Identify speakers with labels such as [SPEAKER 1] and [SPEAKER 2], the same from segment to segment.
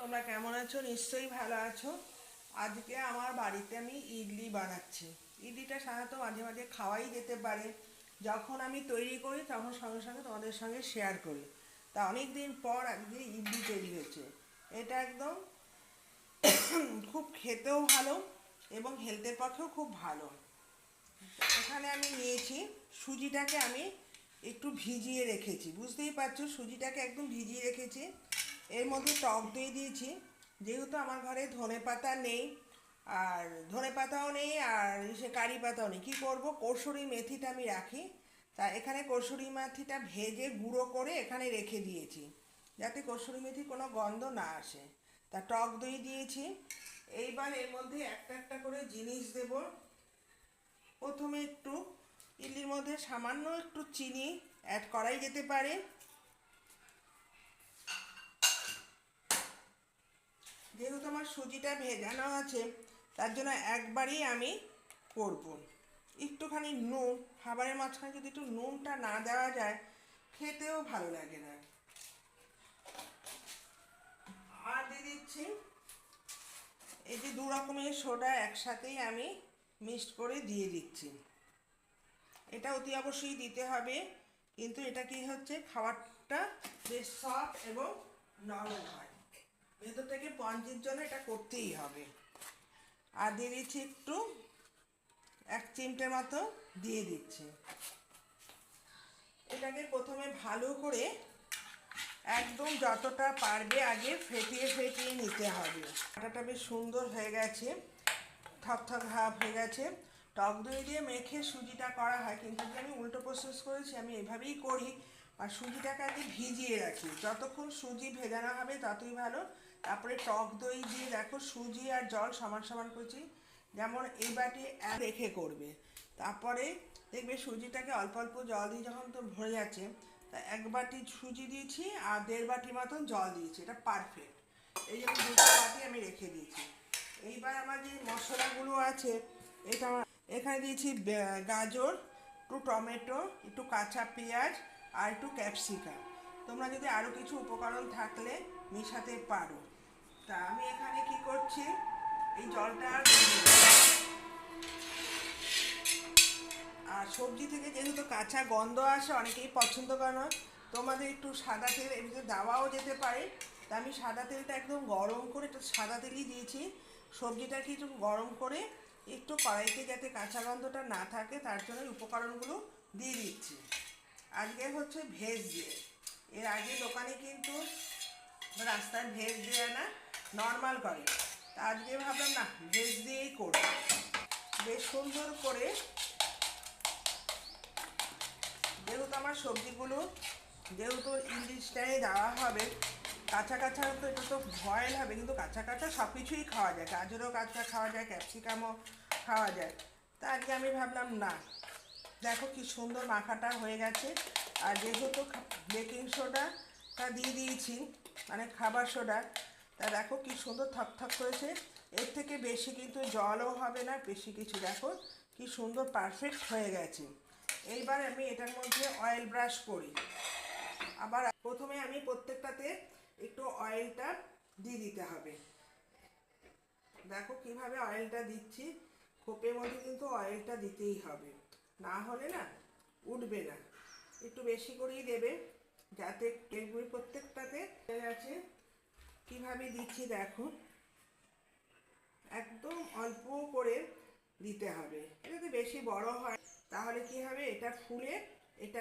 [SPEAKER 1] তোমরা কেমন আছো? নিশ্চয়ই ভালো আছো। আজকে আমার বাড়িতে আমি ইডলি বানাচ্ছি। ইডলিটা সাধারণত মাঝে মাঝে খাওয়াই যেতে পারে। যখন আমি তৈরি করি, তখন সঙ্গে সঙ্গে তোমাদের সঙ্গে শেয়ার করি। তা অনেক দিন পর আজকে ইডলি তৈরি হয়েছে। এটা একদম খুব খেতেও ভালো এবং হেলথের পক্ষেও খুব ভালো। এখানে আমি নিয়েছি, সুজিটাকে আমি একটু ভিজিয়ে রেখেছি। বুঝতেই পারছ, সুজিটাকে একদম ভিজিয়ে রেখেছি। এর মধ্যে টক দই দিয়েছি। যেহেতু আমার ঘরে ধনে পাতা নেই, আর ধনে পাতাও নেই, আর সে কারি পাতাও নেই। কী করব? কসুরি মেথিটা আমি রাখি। তা এখানে কসুরি মেথিটা ভেজে গুঁড়ো করে এখানে রেখে দিয়েছি, যাতে কসুরি মেথি কোনো গন্ধ না আসে। তা টক দই দিয়েছি। এইবার এর মধ্যে একটা একটা করে জিনিস দেবো। প্রথমে একটু ইডলির মধ্যে সামান্য একটু চিনি অ্যাড করাই যেতে পারে। যেহেতু আমার সুজিটা ভেজানো আছে, তার জন্য একবারই আমি করব। একটুখানি নুন, খাবারের মাঝখানে যদি একটু নুনটা না দেওয়া যায়, খেতেও ভালো লাগে না। আর দিয়ে দিচ্ছি, এই যে দু রকমের সোডা একসাথেই আমি মিক্সড করে দিয়ে দিচ্ছি। এটা অতি অবশ্যই দিতে হবে, কিন্তু এটা কি হচ্ছে, খাবারটা বেশ সফট এবং নরম হয়। ভেতর থেকে পঞ্চের জন্য এটা করতেই হবে। আর দিয়ে দিচ্ছি একটু, এক চিমটের মতো দিয়ে দিচ্ছি। এটাকে প্রথমে ভালো করে একদম যতটা পারবে আগে ফেটিয়ে ফেটিয়ে নিতে হবে। আটাটা বেশ সুন্দর হয়ে গেছে, থক থক ভাব হয়ে গেছে। টক দই দিয়ে মেখে সুজিটা করা হয়, কিন্তু আমি উল্টো প্রসেস করেছি, আমি এভাবেই করি। আর সুজিটাকে আগে ভিজিয়ে রাখি। যতক্ষণ সুজি ভেজানো হবে, ততই ভালো। তারপরে টক দই দিয়ে দেখো, সুজি আর জল সমান সমান করছি। যেমন এই বাটি রেখে করবে। তারপরে দেখবে সুজিটাকে অল্প অল্প জল দিয়ে যখন তো ভরে যাচ্ছে, তা এক বাটি সুজি দিয়েছি আর দেড় বাটি মতন জল দিয়েছি। এটা পারফেক্ট এই জন্য দুটো বাটি আমি রেখে দিয়েছি। এইবার আমার যে মশলাগুলো আছে, এটা এখানে দিয়েছি গাজর, একটু টমেটো, একটু কাঁচা পেঁয়াজ আর একটু ক্যাপসিকাম। তোমরা যদি আরও কিছু উপকরণ থাকলে মেশাতে পারো। তা আমি এখানে কি করছি? এই জলটা আর সবজি থেকে যেহেতু কাঁচা গন্ধ আসে, অনেকেই পছন্দ করে তোমাদের একটু সাদা তেল ভিতরে দেওয়াও যেতে পারে। তা আমি সাদা তেলটা একদম গরম করে, একটু সাদা তেলই দিয়েছি। সবজিটাকে একটু গরম করে একটু কড়াইতে যাতে কাঁচা গন্ধটা না থাকে, তার জন্য উপকরণগুলো দিয়ে দিচ্ছি। আজকে হচ্ছে ভেজ দিয়ে এর আগে দোকানে কিন্তু রাস্তায় ভেজ দিয়ে না। নর্মাল করে। তা আজকে ভাবলাম, না ভেজ দিয়েই করব। বেশ সুন্দর করে যেহেতু আমার সবজিগুলো যেহেতু ইংলিশটাই দেওয়া হবে, কাঁচা কাঁচা তো এটা তো ভয়েল হবে কিন্তু কাঁচা কাঁচা সব কিছুই খাওয়া যায়। গাজরও কাঁচা খাওয়া যায়, ক্যাপসিকামও খাওয়া যায়। তা আজকে আমি ভাবলাম, না, দেখো কি সুন্দর মাখাটা হয়ে গেছে। আর যেহেতু বেকিং সোডাটা দিয়ে দিয়েছি মানে খাবার সোডা তা দেখো কি সুন্দর থকথক করেছে। এর থেকে বেশি কিন্তু জলও হবে না, বেশি কিছু দেখো কি সুন্দর পারফেক্ট হয়ে গেছে। এইবার আমি এটার মধ্যে অয়েল ব্রাশ করি। আবার প্রথমে আমি প্রত্যেকটাতে একটু অয়েলটা দিয়ে দিতে হবে। দেখো কীভাবে অয়েলটা দিচ্ছি, খোপের মধ্যে কিন্তু অয়েলটা দিতেই হবে। না হলে না উঠবে না। একটু বেশি করেই দেবে, যাতে কেকগুলি প্রত্যেকটাতে গেছে। কীভাবে দিচ্ছি দেখো। একদম অল্প করে দিতে হবে। এটা যদি বেশি বড় হয়, তাহলে কি হবে? এটা ফুলে এটা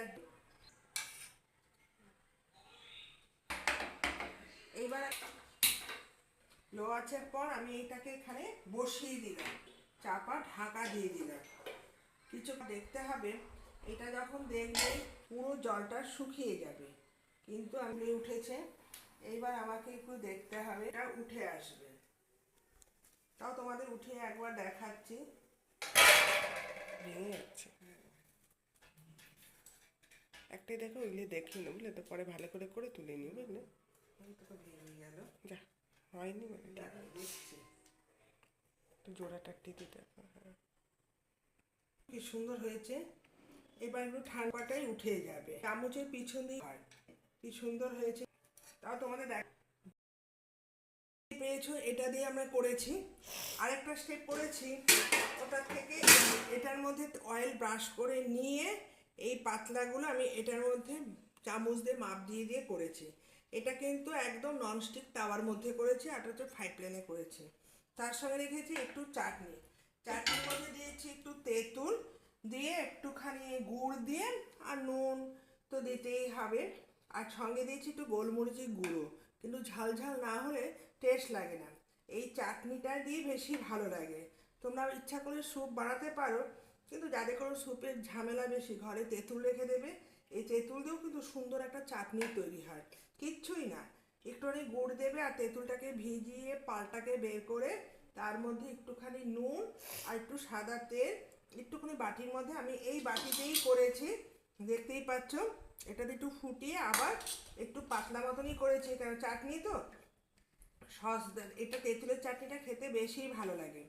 [SPEAKER 1] এইবার লো আঁচের পর আমি এটাকে এখানে বসিয়ে দিলাম। চাপা ঢাকা দিয়ে দিলাম। কিছু দেখতে হবে, এটা যখন দেখবে পুরো জলটা শুকিয়ে যাবে। কিন্তু আমি উঠেছে। এইবার আমাকে একটু দেখতে হবে এটা উঠে আসবে। তাও তোমাদের উঠে একবার দেখাচ্ছি।
[SPEAKER 2] ভেঙে যাচ্ছে। একটাই দেখো ওইগুলি দেখিয়ে নেব বুঝলে তো? পরে ভালো করে করে তুলে নিও বুঝলে?
[SPEAKER 1] এই ভেঙে গেল।
[SPEAKER 2] যা হয়নি মানে
[SPEAKER 1] দেখছি।
[SPEAKER 2] জোড়াটা টিতে দেখো হ্যাঁ।
[SPEAKER 1] কি সুন্দর হয়েছে। এবার একটু ঠান্ডাটাই উঠে যাবে। চামচের পিছন দিয়ে হয়। কি সুন্দর হয়েছে। তাও তোমাদের দেখ পেয়েছ, এটা দিয়ে আমরা করেছি। আরেকটা স্টেপ করেছি ওটার থেকে এটার মধ্যে অয়েল ব্রাশ করে নিয়ে এই পাতলাগুলো আমি এটার মধ্যে চামচ দিয়ে মাপ দিয়ে দিয়ে করেছি। এটা কিন্তু একদম ননস্টিক তাওয়ার মধ্যে করেছি, আর হচ্ছে ফ্রাই প্যানে করেছি। তার সঙ্গে রেখেছি একটু চাটনি। চাটনির মধ্যে দিয়েছি একটু তেঁতুল, দিয়ে একটুখানি গুড় দিয়ে আর নুন তো দিতেই হবে। আর সঙ্গে দিয়েছি একটু গোলমরিচের গুঁড়ো। কিন্তু ঝাল ঝাল না হলে টেস্ট লাগে না। এই চাটনিটা দিয়ে বেশি ভালো লাগে। তোমরা ইচ্ছা করে স্যুপ বানাতে পারো, কিন্তু যাদের কোনো স্যুপের ঝামেলা বেশি, ঘরে তেঁতুল রেখে দেবে, এই তেঁতুল দিয়েও কিন্তু সুন্দর একটা চাটনি তৈরি হয়। কিচ্ছুই না। একটুখানি গুড় দেবে আর তেঁতুলটাকে ভিজিয়ে পালটাকে বের করে তার মধ্যে একটুখানি নুন আর একটু সাদা তেল, একটুখানি বাটির মধ্যে। আমি এই বাটিতেই করেছি, দেখতেই পাচ্ছ। এটাতে একটু ফুটিয়ে আবার একটু পাতলা মতনই করেছি কারণ চাটনি তো? সস, এটা তেঁতুলের চাটনিটা খেতে বেশি ভালো লাগে।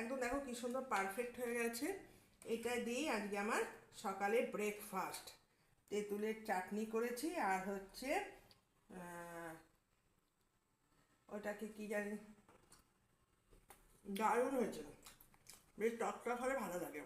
[SPEAKER 1] একদম দেখো কি সুন্দর পারফেক্ট হয়ে গেছে। এটা দিয়েই আজকে আমার সকালে ব্রেকফাস্ট তেঁতুলের চাটনি করেছি আর হচ্ছে ওটাকে কি জানি, দারুণ হয়েছে বেশ টক টক হলে ভালো লাগে।